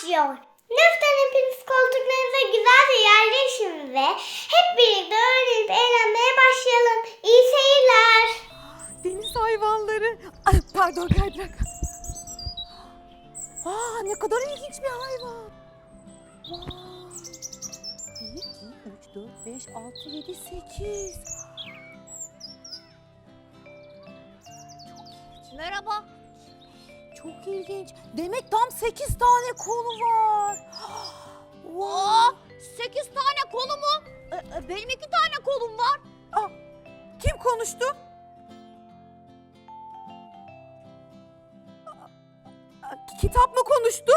başlıyor. Lütfen hepiniz koltuklarınıza güzelce yerleşin ve hep birlikte öğrenip eğlenmeye başlayalım. İyi seyirler. Deniz hayvanları. Ay, pardon kaydırak. Aa, ne kadar ilginç bir hayvan. Vay. 1, 2, 3, 4, 5, 6, 7, 8. Merhaba. Çok ilginç. Demek tam 8 tane kolu var. Aa, sekiz tane kolu mu? Ee, e, benim iki tane kolum var. Aa, kim konuştu? Aa, Kitap mı konuştu?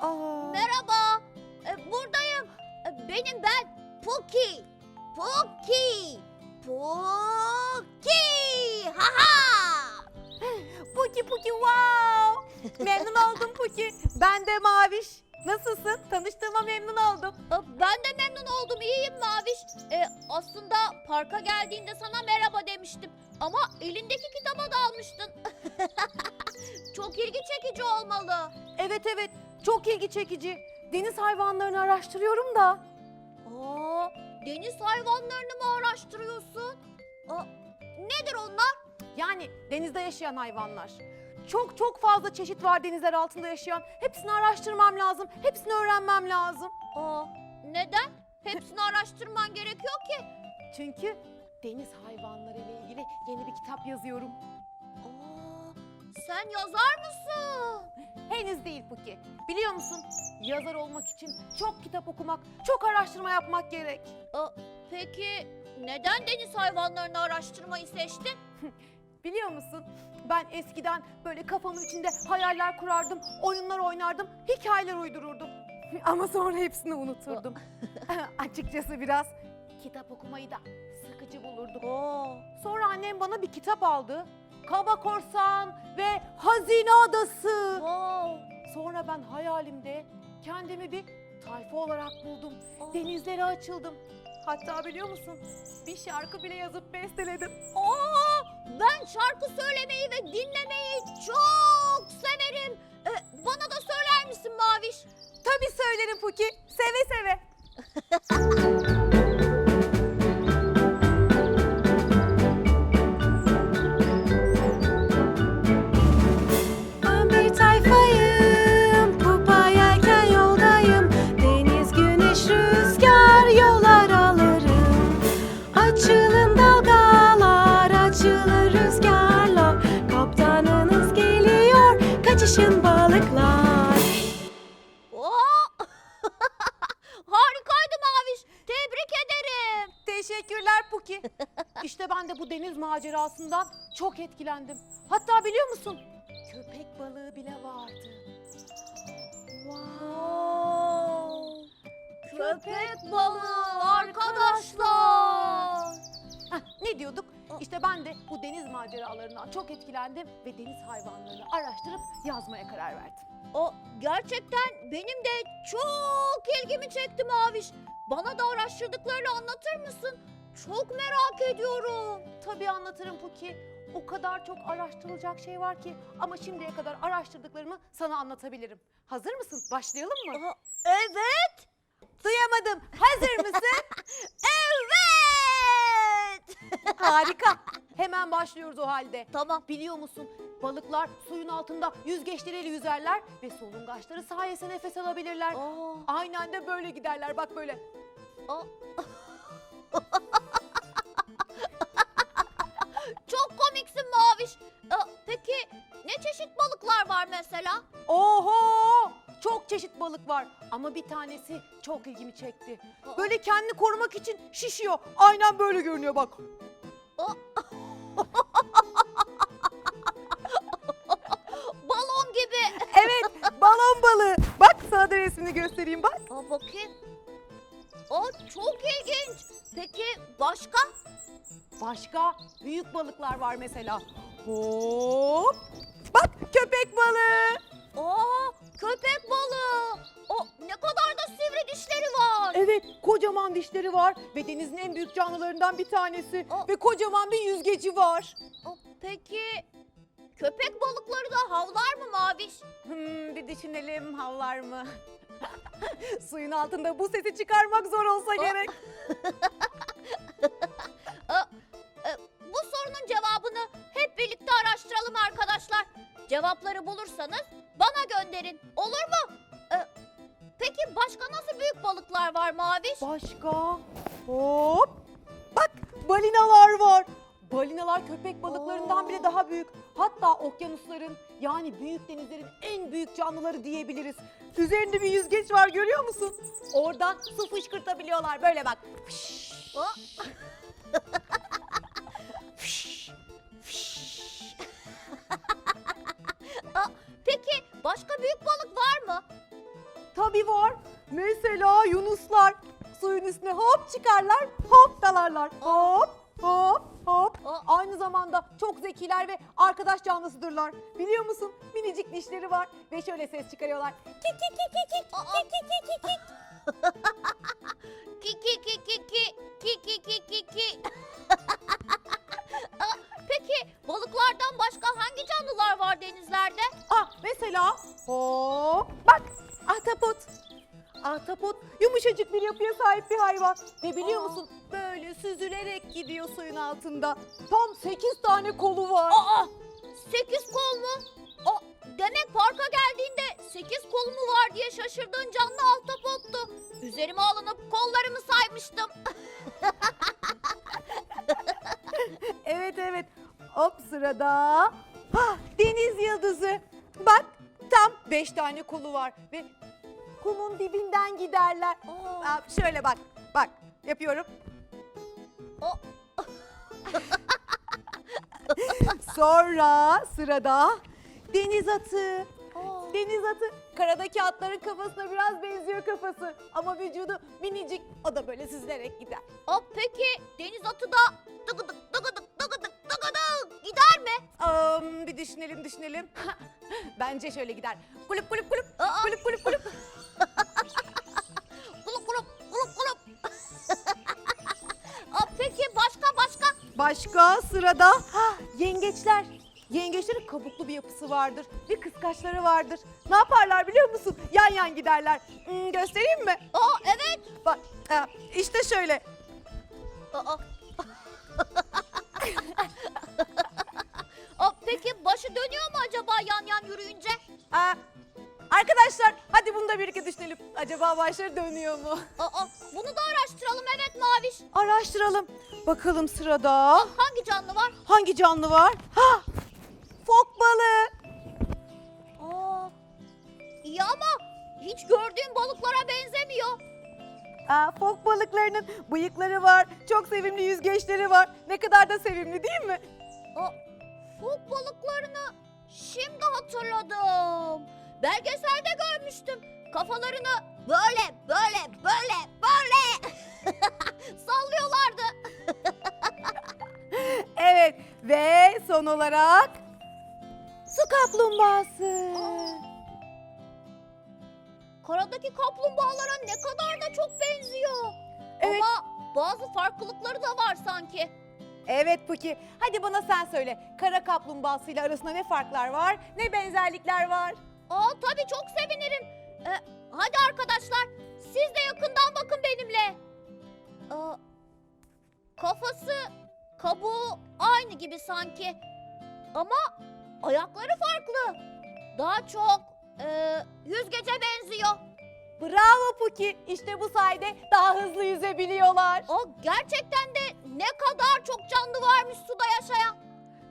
Aa, Merhaba. Ee, buradayım. Ee, benim ben Puki. Puki. Puki. Ha ha. Puki Puki wow. Memnun oldum Puki. Ben de Maviş. Nasılsın? Tanıştığıma memnun oldum. Ben de memnun oldum. İyiyim Maviş. Ee, aslında parka geldiğinde sana merhaba demiştim. Ama elindeki kitaba dalmıştın. Çok ilgi çekici olmalı. Evet evet çok ilgi çekici. Deniz hayvanlarını araştırıyorum da. Aa, deniz hayvanlarını mı araştırıyorsun? Aa, nedir onlar? Yani denizde yaşayan hayvanlar. Çok çok fazla çeşit var denizler altında yaşayan. Hepsini araştırmam lazım. Hepsini öğrenmem lazım. Aa, neden? Hepsini araştırman gerekiyor ki. Çünkü deniz hayvanları ile ilgili yeni bir kitap yazıyorum. Aa, sen yazar mısın? Henüz değil Puki. Biliyor musun? Yazar olmak için çok kitap okumak, çok araştırma yapmak gerek. Aa, peki neden deniz hayvanlarını araştırmayı seçtin? Biliyor musun? Ben eskiden böyle kafamın içinde hayaller kurardım, oyunlar oynardım, hikayeler uydururdum. Ama sonra hepsini unuturdum. Açıkçası biraz kitap okumayı da sıkıcı bulurdum. Oo, Sonra annem bana bir kitap aldı. Kaba Korsan ve Hazine Adası. wow. Sonra ben hayalimde kendimi bir tayfa olarak buldum. Aa. Denizlere açıldım. Hatta biliyor musun? Bir şarkı bile yazıp besteledim. Aa, ben şarkı söylemeyi ve dinlemeyi kaçışın balıklar. Oo! Harikaydı Maviş. Tebrik ederim. Teşekkürler Puki. işte ben de bu deniz macerasından çok etkilendim. Hatta biliyor musun? Köpek balığı bile vardı. Wow. Köpek balığı arkadaşlar. Heh, ne diyorduk? İşte ben de bu deniz maceralarından çok etkilendim ve deniz hayvanlarını araştırıp yazmaya karar verdim. O gerçekten benim de çok ilgimi çekti Maviş. Bana da araştırdıklarını anlatır mısın? Çok merak ediyorum. Tabii anlatırım Puki. O kadar çok araştırılacak şey var ki ama şimdiye kadar araştırdıklarımı sana anlatabilirim. Hazır mısın? Başlayalım mı? Evet. Duyamadım. Hazır mısın? Evet. Harika. Hemen başlıyoruz o halde. Tamam. Biliyor musun? Balıklar suyun altında yüzgeçleriyle yüzerler ve solungaçları sayesinde nefes alabilirler. Aa. Aynı anda böyle giderler. Bak böyle. Çok komiksin Maviş. Peki ne çeşit balıklar var mesela? Oho! Büyük balık var ama bir tanesi çok ilgimi çekti. Böyle kendini korumak için şişiyor. Aynen böyle görünüyor bak. Balon gibi. Evet balon balığı. Bak sana da resmini göstereyim bak. Aa, bakayım. Aa, çok ilginç. Peki başka? Başka büyük balıklar var mesela. Hop. Bak köpek balığı. Aa, köpek balığı. O ne kadar da sivri dişleri var. Evet kocaman dişleri var ve denizin en büyük canlılarından bir tanesi. Aa. Ve kocaman bir yüzgeci var. Aa, Peki köpek balıkları da havlar mı Maviş? Hmm, bir düşünelim havlar mı? Suyun altında bu sesi çıkarmak zor olsa gerek. Cevabını hep birlikte araştıralım arkadaşlar. Cevapları bulursanız bana gönderin. Olur mu? Ee, peki başka nasıl büyük balıklar var Maviş? Başka? Hop. Bak balinalar var. Balinalar köpek balıklarından bile daha büyük. Hatta okyanusların yani büyük denizlerin en büyük canlıları diyebiliriz. Üzerinde bir yüzgeç var görüyor musun? Oradan su fışkırtabiliyorlar böyle bak. Fış, başka büyük balık var mı? Tabii var. Mesela yunuslar suyun üstüne hop çıkarlar, hop dalarlar. Hop, hop, hop. Aa. Aynı zamanda çok zekiler ve arkadaş canlısıdırlar. Biliyor musun? Minicik dişleri var ve şöyle ses çıkarıyorlar. Kik kik kik kik kik kik kik kik kik. Ve biliyor Aa. musun böyle süzülerek gidiyor suyun altında. Tam 8 tane kolu var. Aa, sekiz kol mu? O demek parka geldiğinde sekiz kol mu var diye şaşırdığın canlı ahtapottu. Üzerime alınıp kollarımı saymıştım. Evet evet. Hop sırada. Ha, deniz yıldızı. Bak tam beş tane kolu var ve kumun dibinden giderler. Aa, Aa, şöyle bak. Bak yapıyorum. O- Sonra sırada deniz atı. aa. Deniz atı karadaki atların kafasına biraz benziyor kafası. Ama vücudu minicik. O da böyle süzülerek gider. Aa, peki deniz atı da dıgıdık dıgıdık dıgıdık dıgıdık gider mi? Am, bir düşünelim düşünelim. Bence şöyle gider. Kulüp kulüp kulüp. Kulüp kulüp kulüp. başka? Sırada ha, yengeçler. Yengeçlerin kabuklu bir yapısı vardır ve kıskaçları vardır. Ne yaparlar biliyor musun? Yan yan giderler. Hmm, göstereyim mi? Aa evet. Bak ha, işte şöyle. Aa. Aa, peki başı dönüyor mu acaba yan yan yürüyünce? Aa, arkadaşlar hadi bunu da birlikte düşünelim. Acaba başları dönüyor mu? Aa, bunu da araştıralım evet Maviş. Araştıralım. Bakalım sırada Hangi canlı var? hangi canlı var? Ha! Fok balığı. Aa, iyi ama hiç gördüğüm balıklara benzemiyor. Aa, fok balıklarının bıyıkları var. Çok sevimli yüzgeçleri var. Ne kadar da sevimli değil mi? Aa, fok balıklarını şimdi hatırladım. Belgeselde görmüştüm. Kafalarını böyle böyle böyle böyle sallıyorlardı. Evet ve son olarak su kaplumbağası. Karadaki kaplumbağalara ne kadar da çok benziyor. Evet. Ama bazı farklılıkları da var sanki. Evet Puki. Hadi bana sen söyle. Kara kaplumbağasıyla arasında ne farklar var? Ne benzerlikler var? Aa tabii çok sevinirim. Ee, hadi arkadaşlar siz de yakından bakın benimle. Aa, kafası, kabuğu aynı gibi sanki. Ama ayakları farklı. Daha çok e, yüzgece benziyor. Bravo Puki. İşte bu sayede daha hızlı yüzebiliyorlar. O gerçekten de ne kadar çok canlı varmış suda yaşayan.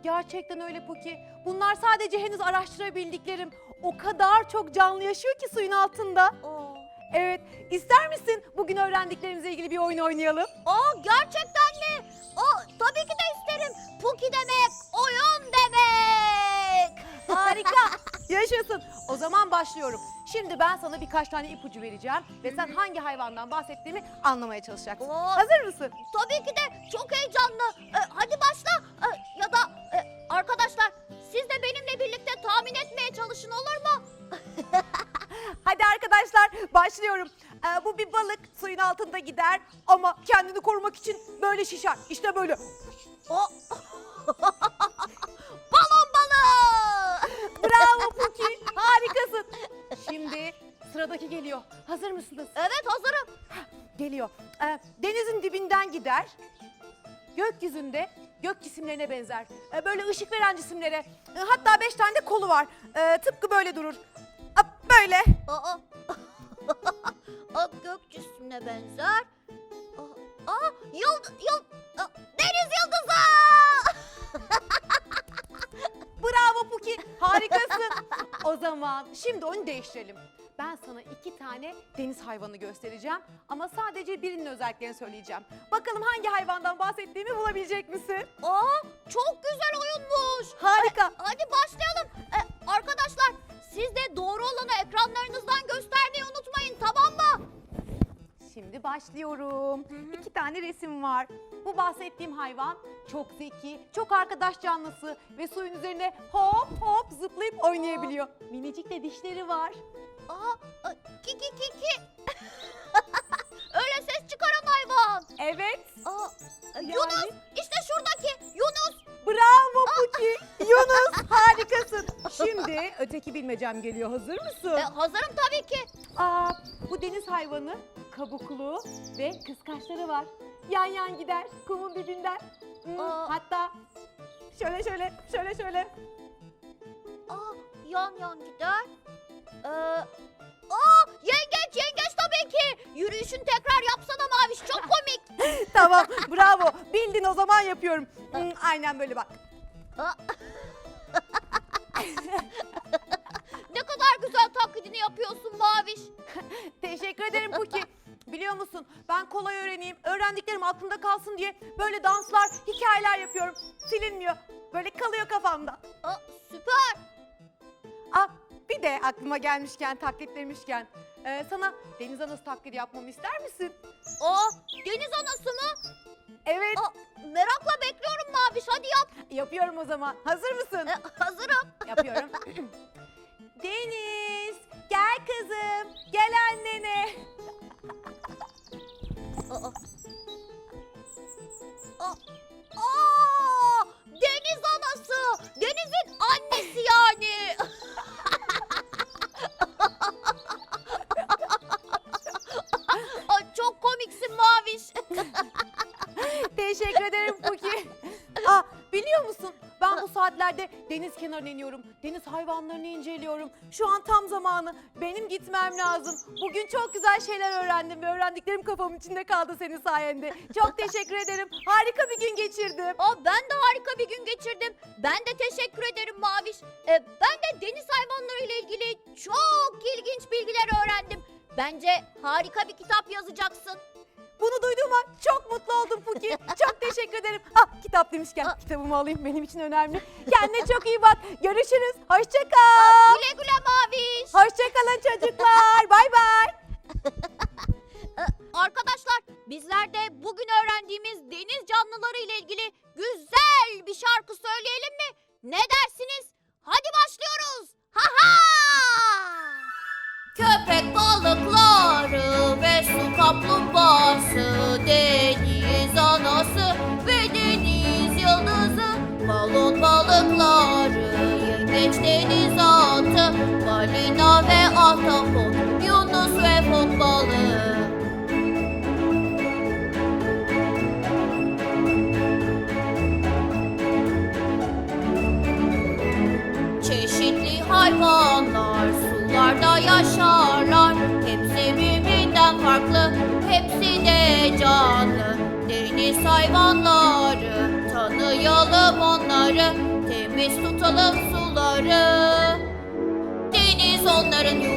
Gerçekten öyle Puki. Bunlar sadece henüz araştırabildiklerim. O kadar çok canlı yaşıyor ki suyun altında. Aa, Evet, ister misin bugün öğrendiklerimizle ilgili bir oyun oynayalım? aa, gerçekten mi? Aa, tabii ki de isterim. Puki demek oyun demek. Harika, yaşasın. O zaman başlıyorum. Şimdi ben sana birkaç tane ipucu vereceğim ve sen hangi hayvandan bahsettiğimi anlamaya çalışacaksın. Aa, Hazır mısın? Tabii ki de çok heyecanlı. Ee, bu bir balık suyun altında gider ama kendini korumak için böyle şişer. İşte böyle. O balon balığı. Bravo Puki, harikasın. Şimdi sıradaki geliyor. Hazır mısınız? Evet hazırım. Geliyor. Ee, denizin dibinden gider. Gökyüzünde gök cisimlerine benzer. Ee, böyle ışık veren cisimlere. Ee, hatta beş tane de kolu var. Ee, tıpkı böyle durur. Aa, böyle. Aa. Aa, gök cisimine benzer. Aa, aa yıldız, yıl, aa, deniz yıldızı. Bravo Puki, harikasın. o zaman şimdi onu değiştirelim. Ben sana iki tane deniz hayvanı göstereceğim ama sadece birinin özelliklerini söyleyeceğim. Bakalım hangi hayvandan bahsettiğimi bulabilecek misin? Aa, çok Başlıyorum. İki tane resim var. Bu bahsettiğim hayvan çok zeki, çok arkadaş canlısı ve suyun üzerine hop hop zıplayıp oynayabiliyor. Minicik de dişleri var. Aa, ki ki ki ki. Öyle ses çıkaran hayvan. Evet. Aa, e, Yani- Yunus işte şuradaki Yunus. Bravo Puki. Yunus harikasın. Şimdi öteki bilmecem geliyor. Hazır mısın? E, hazırım tabii ki. Aa, bu deniz hayvanı kabuklu ve kıskaçları var. Yan yan gider kumun dibinden. Hmm, Aa. Hatta şöyle şöyle şöyle şöyle. Aa, yan yan gider. Ee, aa, yengeç yengeç tabii ki. Yürüyüşünü tekrar yapsana Maviş çok komik. tamam bravo bildin o zaman yapıyorum. Hmm, aynen böyle bak. Ne kadar güzel taklidini yapıyorsun Maviş. Teşekkür ederim Puki. Biliyor musun ben kolay öğreneyim, öğrendiklerim aklımda kalsın diye böyle danslar, hikayeler yapıyorum. Silinmiyor. Böyle kalıyor kafamda. Aa, süper. Ah bir de aklıma gelmişken, taklit demişken e, sana deniz anası taklidi yapmamı ister misin? Aa, deniz anası mı? Evet, Aa, merakla bekliyorum Maviş hadi yap. yapıyorum o zaman. Hazır mısın? E, hazırım. Yapıyorum. kenarına. Deniz hayvanlarını inceliyorum. Şu an tam zamanı. Benim gitmem lazım. Bugün çok güzel şeyler öğrendim ve öğrendiklerim kafamın içinde kaldı senin sayende. Çok teşekkür ederim. Harika bir gün geçirdim. Aa, ben de harika bir gün geçirdim. Ben de teşekkür ederim Maviş. Ee, ben de deniz hayvanları ile ilgili çok ilginç bilgiler öğrendim. Bence harika bir kitap yazacaksın. Bunu duyduğuma çok mutlu oldum Puki. Çok teşekkür ederim. Ah kitap demişken Aa. kitabımı alayım benim için önemli. Kendine çok iyi bak. Görüşürüz. Hoşça kal. Güle güle Maviş. Hoşça kalın çocuklar. Bay bay. Arkadaşlar bizler de bugün öğrendiğimiz deniz canlıları ile ilgili güzel bir şarkı söyleyelim mi? Ne dersiniz? Balıkları ve su kaplumbağası Deniz anası ve deniz yıldızı. Balon balıkları, yengeç deniz atı Balina ve ahtapot, canlı Deniz hayvanları, tanıyalım onları Temiz tutalım suları Deniz onların.